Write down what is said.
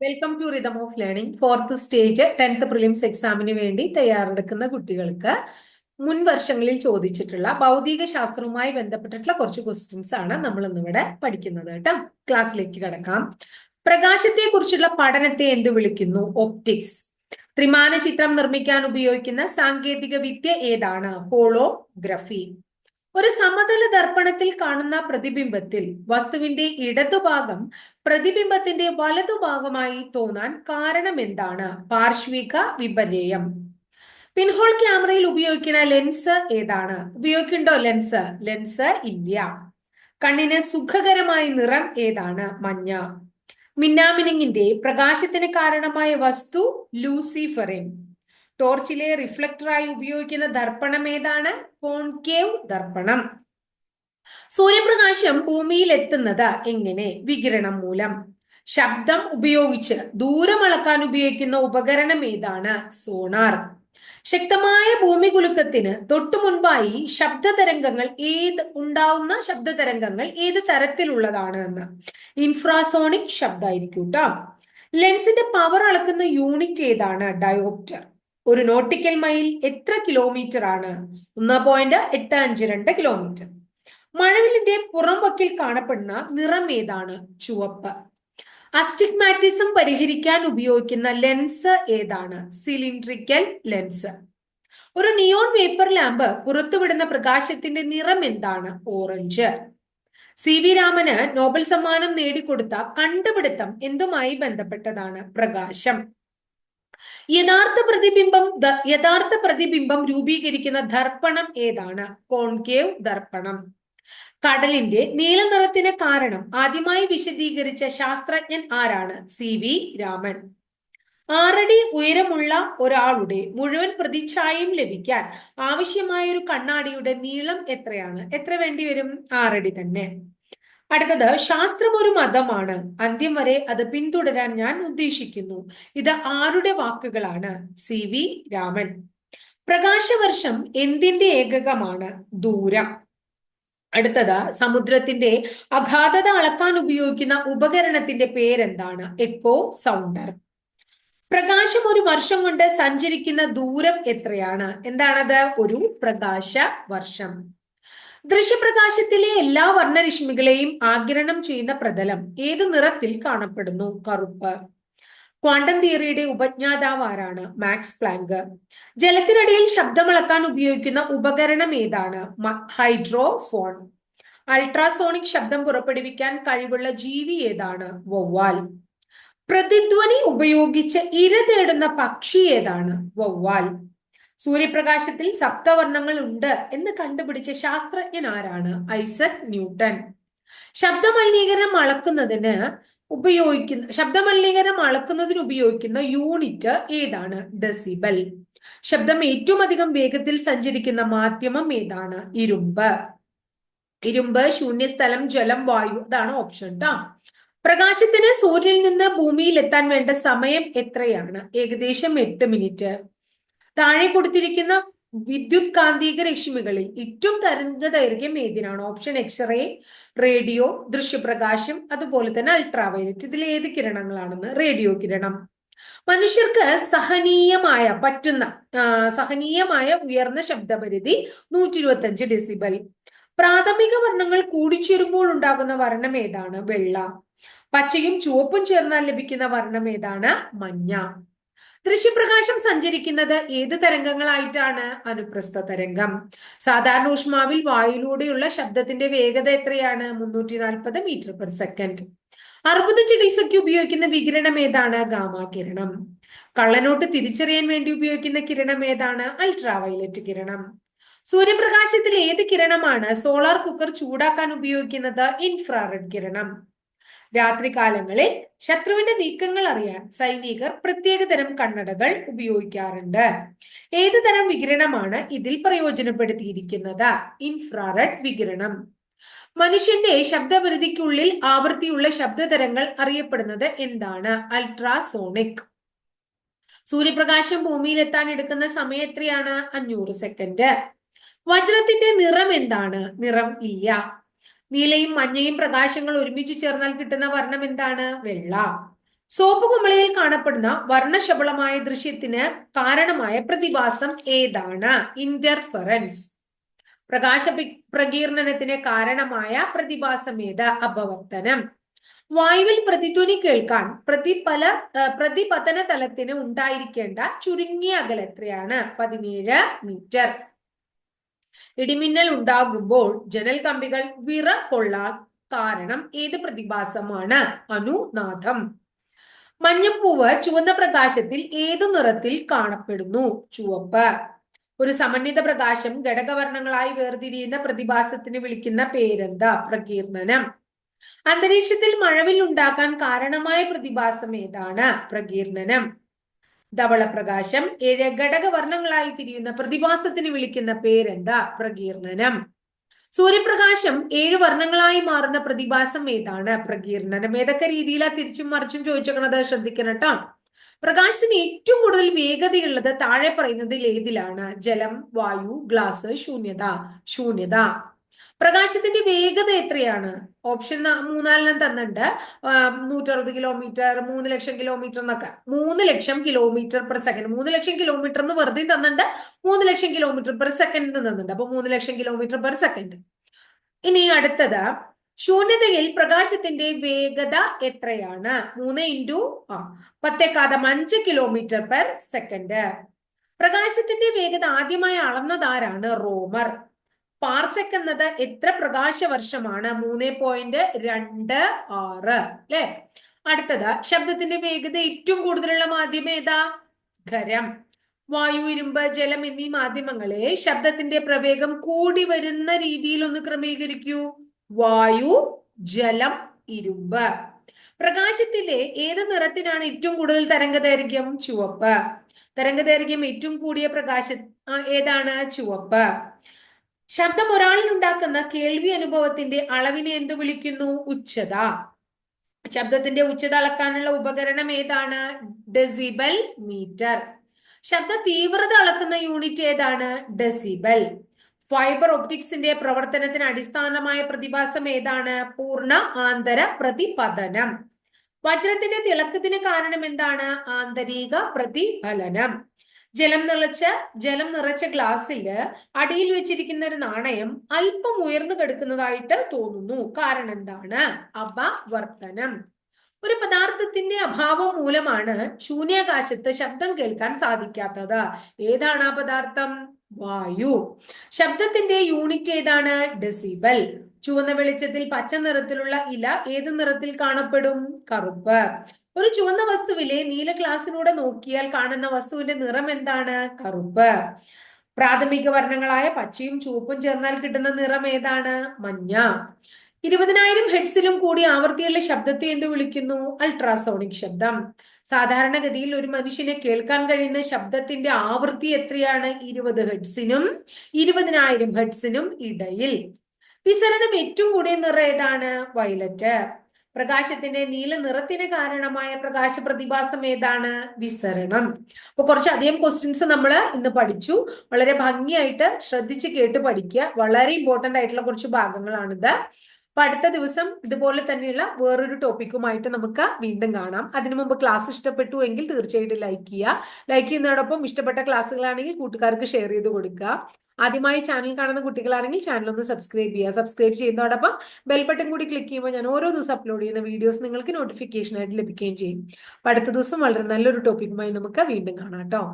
Welcome to rhythm of learning fourth stage tenth prelims എക്സാമിന് വേണ്ടി തയ്യാറെടുക്കുന്ന കുട്ടികൾക്ക് മുൻ വർഷങ്ങളിൽ ചോദിച്ചിട്ടുള്ള ഭൗതിക ശാസ്ത്രവുമായി ബന്ധപ്പെട്ടിട്ടുള്ള കുറച്ച് ക്വസ്റ്റ്യൻസ് ആണ് നമ്മൾ ഇന്നിവിടെ പഠിക്കുന്നത് കേട്ടോ. ക്ലാസ്സിലേക്ക് കടക്കാം. പ്രകാശത്തെ കുറിച്ചുള്ള പഠനത്തെ എന്ത് വിളിക്കുന്നു? ഒപ്റ്റിക്സ് ത്രിമാന ചിത്രം നിർമ്മിക്കാൻ ഉപയോഗിക്കുന്ന സാങ്കേതിക വിദ്യ ഏതാണ്? ഹോളോഗ്രഫി ഒരു സമതല ദർപ്പണത്തിൽ കാണുന്ന പ്രതിബിംബത്തിൽ വസ്തുവിന്റെ ഇടതുഭാഗം പ്രതിബിംബത്തിന്റെ വലതുഭാഗമായി തോന്നാൻ കാരണം എന്താണ്? പാർശ്വിക വിപര്യം പിൻഹോൾ ക്യാമറയിൽ ഉപയോഗിക്കുന്ന ലെൻസ് ഏതാണ്? ഉപയോഗിക്കുന്നുണ്ടോ ലെൻസ്? ലെൻസ് ഇല്ല. കണ്ണിന് സുഖകരമായ നിറം ഏതാണ്? മഞ്ഞ. മിന്നാമിനിങ്ങിന്റെ പ്രകാശത്തിന് കാരണമായ വസ്തു ലൂസിഫറിൻ. ടോർച്ചിലെ റിഫ്ലക്ടറായി ഉപയോഗിക്കുന്ന ദർപ്പണം ഏതാണ്? കോൺകേവ് ദർപ്പണം. സൂര്യപ്രകാശം ഭൂമിയിൽ എത്തുന്നത് എങ്ങനെ? വികിരണം മൂലം. ശബ്ദം ഉപയോഗിച്ച് ദൂരം അളക്കാൻ ഉപയോഗിക്കുന്ന ഉപകരണം ഏതാണ്? സോണാർ. ശക്തമായ ഭൂമി കുലുക്കത്തിന് തൊട്ടു മുൻപായി ശബ്ദ തരംഗങ്ങൾ ഏത് ഉണ്ടാവുന്ന ശബ്ദ തരംഗങ്ങൾ ഏത് തരത്തിലുള്ളതാണ് എന്ന്. ഇൻഫ്രാസോണിക് ശബ്ദമായിരിക്കും കേട്ടോ ലെൻസിന്റെ പവർ അളക്കുന്ന യൂണിറ്റ് ഏതാണ്? ഡയോപ്റ്റർ. ഒരു നോട്ടിക്കൽ മൈൽ എത്ര കിലോമീറ്റർ ആണ്? ഒന്ന് പോയിന്റ് എട്ട് അഞ്ച് രണ്ട് കിലോമീറ്റർ മഴവിലിന്റെ പുറം വക്കിൽ കാണപ്പെടുന്ന നിറം ഏതാണ്? ചുവപ്പ്. അസ്റ്റിഗ്മാറ്റിസം പരിഹരിക്കാൻ ഉപയോഗിക്കുന്ന ലെൻസ് ഏതാണ്? സിലിണ്ട്രിക്കൽ ലെൻസ് ഒരു നിയോൺ വേപ്പർ ലാമ്പ് പുറത്തുവിടുന്ന പ്രകാശത്തിന്റെ നിറം എന്താണ്? ഓറഞ്ച് സി വി രാമന് നോബൽ സമ്മാനം നേടിക്കൊടുത്ത കണ്ടുപിടുത്തം എന്തുമായി ബന്ധപ്പെട്ടതാണ്? പ്രകാശം. യഥാർത്ഥ പ്രതിബിംബം യഥാർത്ഥ പ്രതിബിംബം രൂപീകരിക്കുന്ന ദർപ്പണം ഏതാണ്? കോൺകേവ് ദർപ്പണം. കടലിന്റെ നീല നിറത്തിന് കാരണം ആദ്യമായി വിശദീകരിച്ച ശാസ്ത്രജ്ഞൻ ആരാണ്? സി. വി. രാമൻ. ആറടി ഉയരമുള്ള ഒരാളുടെ മുഴുവൻ പ്രതിച്ഛായയും ലഭിക്കാൻ ആവശ്യമായ ഒരു കണ്ണാടിയുടെ നീളം എത്രയാണ്? എത്ര വേണ്ടി വരും ആറടി തന്നെ. അടുത്തത് ശാസ്ത്രം ഒരു മതമാണ്. അന്ത്യം വരെ അത് പിന്തുടരാൻ ഞാൻ ഉദ്ദേശിക്കുന്നു. ഇത് ആരുടെ വാക്കുകളാണ്? C V Raman. പ്രകാശവർഷം എന്തിന്റെ ഏകകമാണ്? ദൂരം. അടുത്തത് സമുദ്രത്തിന്റെ അഗാധത അളക്കാൻ ഉപയോഗിക്കുന്ന ഉപകരണത്തിന്റെ പേരെന്താണ്? Echo sounder. പ്രകാശം ഒരു വർഷം കൊണ്ട് സഞ്ചരിക്കുന്ന ദൂരം എത്രയാണ്? എന്താണത്? ഒരു പ്രകാശ വർഷം ദൃശ്യപ്രകാശത്തിലെ എല്ലാ വർണരശ്മികളെയും ആഗിരണം ചെയ്യുന്ന പ്രതലം ഏത് നിറത്തിൽ കാണപ്പെടുന്നു? കറുപ്പ്. ക്വാണ്ടം തിയറിയുടെ ഉപജ്ഞാതാവ് ആരാണ്? Max Planck. ജലത്തിനടിയിൽ ശബ്ദമളക്കാൻ ഉപയോഗിക്കുന്ന ഉപകരണം ഏതാണ്? ഹൈഡ്രോഫോൺ. അൾട്രാസോണിക് ശബ്ദം പുറപ്പെടുവിക്കാൻ കഴിവുള്ള ജീവി ഏതാണ്? വവ്വാൽ. പ്രതിധ്വനി ഉപയോഗിച്ച് ഇര തേടുന്ന പക്ഷി ഏതാണ്? വവ്വാൽ. സൂര്യപ്രകാശത്തിൽ സപ്തവർണങ്ങൾ ഉണ്ട് എന്ന് കണ്ടുപിടിച്ച ശാസ്ത്രജ്ഞൻ ആരാണ്? ഐസക് ന്യൂട്ടൺ ശബ്ദമലിനീകരണം അളക്കുന്നതിന് ഉപയോഗിക്കുന്ന ശബ്ദമലിനീകരണം അളക്കുന്നതിന് ഉപയോഗിക്കുന്ന യൂണിറ്റ് ഏതാണ്? ഡെസിബൽ. ശബ്ദം ഏറ്റവും അധികം വേഗത്തിൽ സഞ്ചരിക്കുന്ന മാധ്യമം ഏതാണ്? ഇരുമ്പ്. ഇരുമ്പ് ശൂന്യസ്ഥലം ജലം വായു അതാണ് ഓപ്ഷൻ ട്ടാ. പ്രകാശത്തിന് സൂര്യനിൽ നിന്ന് ഭൂമിയിൽ എത്താൻ വേണ്ട സമയം എത്രയാണ്? ഏകദേശം എട്ട് മിനിറ്റ്. താഴെ കൊടുത്തിരിക്കുന്ന വിദ്യുത് കാന്തിക രശ്മികളിൽ ഏറ്റവും തരംഗ ദൈർഘ്യം ഏതിനാണ് ഓപ്ഷൻ എക്സ്റേ റേഡിയോ ദൃശ്യപ്രകാശം അതുപോലെ തന്നെ അൾട്രാവയലറ്റ് ഇതിൽ ഏത് കിരണങ്ങളാണെന്ന്? റേഡിയോ കിരണം. മനുഷ്യർക്ക് സഹനീയമായ പറ്റുന്ന സഹനീയമായ ഉയർന്ന ശബ്ദപരിധി നൂറ്റി ഇരുപത്തി അഞ്ച് ഡെസിബൽ പ്രാഥമിക വർണങ്ങൾ കൂടിച്ചേരുമ്പോൾ ഉണ്ടാകുന്ന വർണം ഏതാണ്? വെള്ള. പച്ചയും ചുവപ്പും ചേർന്നാൽ ലഭിക്കുന്ന വർണം ഏതാണ്? മഞ്ഞ. ദൃശ്യപ്രകാശം സഞ്ചരിക്കുന്നത് ഏത് തരംഗങ്ങളായിട്ടാണ്? അനുപ്രസ്ഥ തരംഗം. സാധാരണ ഊഷ്മാവിൽ വായുവിലൂടെയുള്ള ശബ്ദത്തിന്റെ വേഗത എത്രയാണ്? മുന്നൂറ്റി നാൽപ്പത് മീറ്റർ പെർ സെക്കൻഡ്. അർബുദ ചികിത്സയ്ക്ക് ഉപയോഗിക്കുന്ന വികിരണം ഏതാണ്? ഗാമാ കിരണം. കള്ളനോട്ട് തിരിച്ചറിയാൻ വേണ്ടി ഉപയോഗിക്കുന്ന കിരണം ഏതാണ്? അൾട്രാവയലറ്റ് കിരണം. സൂര്യപ്രകാശത്തിൽ ഏത് കിരണമാണ്? സോളാർ കുക്കർ ചൂടാക്കാൻ ഉപയോഗിക്കുന്നത്? ഇൻഫ്രാറെഡ് കിരണം. രാത്രികാലങ്ങളിൽ ശത്രുവിന്റെ നീക്കങ്ങൾ അറിയാൻ സൈനികർ പ്രത്യേകതരം കണ്ണടകൾ ഉപയോഗിക്കാറുണ്ട്. ഏത് തരം വികിരണമാണ് ഇതിൽ പ്രയോജനപ്പെടുത്തിയിരിക്കുന്നത്? ഇൻഫ്രാറെഡ് വികിരണം. മനുഷ്യന്റെ ശബ്ദപരിധിക്കുള്ളിൽ ആവൃത്തിയുള്ള ശബ്ദതരങ്ങൾ അറിയപ്പെടുന്നത് എന്താണ്? അൾട്രാസോണിക് സൂര്യപ്രകാശം ഭൂമിയിലെത്താൻ എടുക്കുന്ന സമയം എത്രയാണ്? അഞ്ഞൂറ് സെക്കൻഡ് വജ്രത്തിന്റെ നിറം എന്താണ്? നിറം ഇല്ല. നീലയും മഞ്ഞയും പ്രകാശങ്ങൾ ഒരുമിച്ച് ചേർന്നാൽ കിട്ടുന്ന വർണം എന്താണ്? വെള്ള. സോപ്പ് കുമിളയിൽ കാണപ്പെടുന്ന വർണശബളമായ ദൃശ്യത്തിന് കാരണമായ പ്രതിഭാസം ഏതാണ്? ഇന്റർഫറൻസ് പ്രകാശ പ്രകീർണനത്തിന് കാരണമായ പ്രതിഭാസം ഏത്? അപവർത്തനം. വായുവിൽ പ്രതിധ്വനി കേൾക്കാൻ പ്രതിഫല പ്രതിപതന തലത്തിന് ഉണ്ടായിരിക്കേണ്ട ചുരുങ്ങിയ അകലെത്രയാണ് പതിനേഴ് മീറ്റർ ഇടിമിന്നൽ ഉണ്ടാകുമ്പോൾ ജനൽ കമ്പികൾ വിറ കൊള്ളാൻ കാരണം ഏത് പ്രതിഭാസമാണ്? അനുനാഥം മഞ്ഞപ്പൂവ് ചുവന്ന പ്രകാശത്തിൽ ഏതു നിറത്തിൽ കാണപ്പെടുന്നു? ചുവപ്പ്. ഒരു സമന്വിത പ്രകാശം ഘടകവർണങ്ങളായി വേർതിരിയുന്ന പ്രതിഭാസത്തിന് വിളിക്കുന്ന പേരെന്താ? പ്രകീർണനം. അന്തരീക്ഷത്തിൽ മഴവിൽ ഉണ്ടാക്കാൻ കാരണമായ പ്രതിഭാസം ഏതാണ്? പ്രകീർണനം. ധവളപ്രകാശം ഏഴ് ഘടകവർണങ്ങളായി തിരിയുന്ന പ്രതിഭാസത്തിന് വിളിക്കുന്ന പേരെന്താ? പ്രകീർണനം. സൂര്യപ്രകാശം ഏഴ് വർണങ്ങളായി മാറുന്ന പ്രതിഭാസം ഏതാണ്? പ്രകീർണനം. ഏതൊക്കെ രീതിയിലാ തിരിച്ചും മറിച്ചും ചോദിച്ചേക്കണത്? ശ്രദ്ധിക്കണം കേട്ടോ പ്രകാശത്തിന് ഏറ്റവും കൂടുതൽ വേഗതയുള്ളത് താഴെ പറയുന്നതിൽ ഏതിലാണ്? ജലം വായു ഗ്ലാസ് ശൂന്യത. ശൂന്യത. പ്രകാശത്തിന്റെ വേഗത എത്രയാണ്? ഓപ്ഷൻ മൂന്നാലെണ്ണം തന്നിട്ടുണ്ട്. നൂറ്ററുപത് കിലോമീറ്റർ മൂന്ന് ലക്ഷം കിലോമീറ്റർ എന്നൊക്കെ. മൂന്ന് ലക്ഷം കിലോമീറ്റർ പെർ സെക്കൻഡ് മൂന്ന് ലക്ഷം കിലോമീറ്റർ എന്ന് വെറുതെ തന്നിട്ടുണ്ട്. മൂന്ന് ലക്ഷം കിലോമീറ്റർ പെർ സെക്കൻഡ് തന്നിട്ടുണ്ട്. അപ്പൊ മൂന്ന് ലക്ഷം കിലോമീറ്റർ പെർ സെക്കൻഡ് ഇനി അടുത്തത്. ശൂന്യതയിൽ പ്രകാശത്തിന്റെ വേഗത എത്രയാണ്? മൂന്ന് ഇന്റു ആ പത്തേക്കാതം അഞ്ച് കിലോമീറ്റർ പെർ സെക്കൻഡ് പ്രകാശത്തിന്റെ വേഗത ആദ്യമായി അളന്നതാരാണ് റോമർ. പാർസെക് എന്നത് എത്ര പ്രകാശ വർഷമാണ് മൂന്ന് പോയിന്റ് രണ്ട് ആറ്. അല്ലെ അടുത്തത് ശബ്ദത്തിന്റെ വേഗത ഏറ്റവും കൂടുതലുള്ള മാധ്യമം ഏതാ? ഖരം. വായു ഇരുമ്പ് ജലം എന്നീ മാധ്യമങ്ങളെ ശബ്ദത്തിന്റെ പ്രവേഗം കൂടി വരുന്ന രീതിയിൽ ഒന്ന് ക്രമീകരിക്കൂ. വായു ജലം ഇരുമ്പ്. പ്രകാശത്തിലെ ഏത് നിറത്തിനാണ് ഏറ്റവും കൂടുതൽ തരംഗദൈർഘ്യം? ചുവപ്പ്. തരംഗദൈർഘ്യം ഏറ്റവും കൂടിയ പ്രകാശ ഏതാണ്? ചുവപ്പ്. ശബ്ദം ഒരാളിൽ ഉണ്ടാക്കുന്ന കേൾവി അനുഭവത്തിന്റെ അളവിനെ എന്തു വിളിക്കുന്നു? ഉച്ചത. ശബ്ദത്തിന്റെ ഉച്ചത അളക്കാനുള്ള ഉപകരണം ഏതാണ്? Decibel meter. ശബ്ദ തീവ്രത അളക്കുന്ന യൂണിറ്റ് ഏതാണ്? ഡെസിബൽ. ഫൈബർ ഒപ്റ്റിക്സിന്റെ പ്രവർത്തനത്തിന് അടിസ്ഥാനമായ പ്രതിഭാസം ഏതാണ്? പൂർണ ആന്തര പ്രതിപതനം. വജ്രത്തിന്റെ തിളക്കത്തിന് കാരണം എന്താണ്? ആന്തരിക പ്രതിഫലനം. ജലം നിറച്ച ജലം നിറച്ച ഗ്ലാസ്സിൽ അടിയിൽ വെച്ചിരിക്കുന്ന ഒരു നാണയം അല്പം ഉയർന്നു കിടക്കുന്നതായിട്ട് തോന്നുന്നു. കാരണം എന്താണ്? അപവർത്തനം. ഒരു പദാർത്ഥത്തിന്റെ അഭാവം മൂലമാണ് ശൂന്യാകാശത്ത് ശബ്ദം കേൾക്കാൻ സാധിക്കാത്തത്. ഏതാണ് ആ പദാർത്ഥം? വായു. ശബ്ദത്തിന്റെ യൂണിറ്റ് ഏതാണ്? ഡെസിബൽ. ചുവന്ന വെളിച്ചത്തിൽ പച്ച നിറത്തിലുള്ള ഇല ഏത് നിറത്തിൽ കാണപ്പെടും? കറുപ്പ്. ഒരു ചുവന്ന വസ്തുവിലെ നീല ഗ്ലാസിലൂടെ നോക്കിയാൽ കാണുന്ന വസ്തുവിന്റെ നിറം എന്താണ്? കറുപ്പ്. പ്രാഥമിക വർണങ്ങളായ പച്ചയും ചുവപ്പും ചേർന്നാൽ കിട്ടുന്ന നിറം ഏതാണ്? മഞ്ഞ. ഇരുപതിനായിരം ഹെഡ്സിലും കൂടി ആവൃത്തിയുള്ള ശബ്ദത്തെ എന്ത് വിളിക്കുന്നു? അൾട്രാസോണിക് ശബ്ദം. സാധാരണഗതിയിൽ ഒരു മനുഷ്യനെ കേൾക്കാൻ കഴിയുന്ന ശബ്ദത്തിന്റെ ആവൃത്തി എത്രയാണ്? ഇരുപത് ഹെഡ്സിനും ഇരുപതിനായിരം ഹെഡ്സിനും ഇടയിൽ. വിസരണം ഏറ്റവും കൂടിയ നിറം ഏതാണ്? വയലറ്റ്. പ്രകാശത്തിന്റെ നീല നിറത്തിന് കാരണമായ പ്രകാശ പ്രതിഭാസം ഏതാണ്? വിസരണം. അപ്പൊ കുറച്ചധികം ക്വസ്റ്റ്യൻസ് നമ്മൾ ഇന്ന് പഠിച്ചു. വളരെ ഭംഗിയായിട്ട് ശ്രദ്ധിച്ച് കേട്ട് പഠിക്കുക. വളരെ ഇമ്പോർട്ടന്റ് ആയിട്ടുള്ള കുറച്ച് ഭാഗങ്ങളാണിത്. അപ്പൊ അടുത്ത ദിവസം ഇതുപോലെ തന്നെയുള്ള വേറൊരു ടോപ്പിക്കുമായിട്ട് നമുക്ക് വീണ്ടും കാണാം. അതിനു മുമ്പ് ക്ലാസ് ഇഷ്ടപ്പെട്ടു എങ്കിൽ തീർച്ചയായിട്ടും ലൈക്ക് ചെയ്യുക. ലൈക്ക് ചെയ്യുന്നതോടൊപ്പം ഇഷ്ടപ്പെട്ട ക്ലാസ്സുകളാണെങ്കിൽ കൂട്ടുകാർക്ക് ഷെയർ ചെയ്ത് കൊടുക്കുക. ആദ്യമായി ചാനൽ കാണുന്ന കുട്ടികളാണെങ്കിൽ ചാനൽ ഒന്ന് സബ്സ്ക്രൈബ് ചെയ്യുക. സബ്സ്ക്രൈബ് ചെയ്യുന്നതോടൊപ്പം ബെൽ ബട്ടൺ കൂടി ക്ലിക്ക് ചെയ്യുമ്പോൾ ഞാൻ ഓരോ ദിവസം അപ്ലോഡ് ചെയ്യുന്ന വീഡിയോസ് നിങ്ങൾക്ക് നോട്ടിഫിക്കേഷൻ ആയിട്ട് ലഭിക്കുകയും ചെയ്യും. അപ്പൊ അടുത്ത ദിവസം വളരെ നല്ലൊരു ടോപ്പിക്കുമായി നമുക്ക് വീണ്ടും കാണാം കേട്ടോ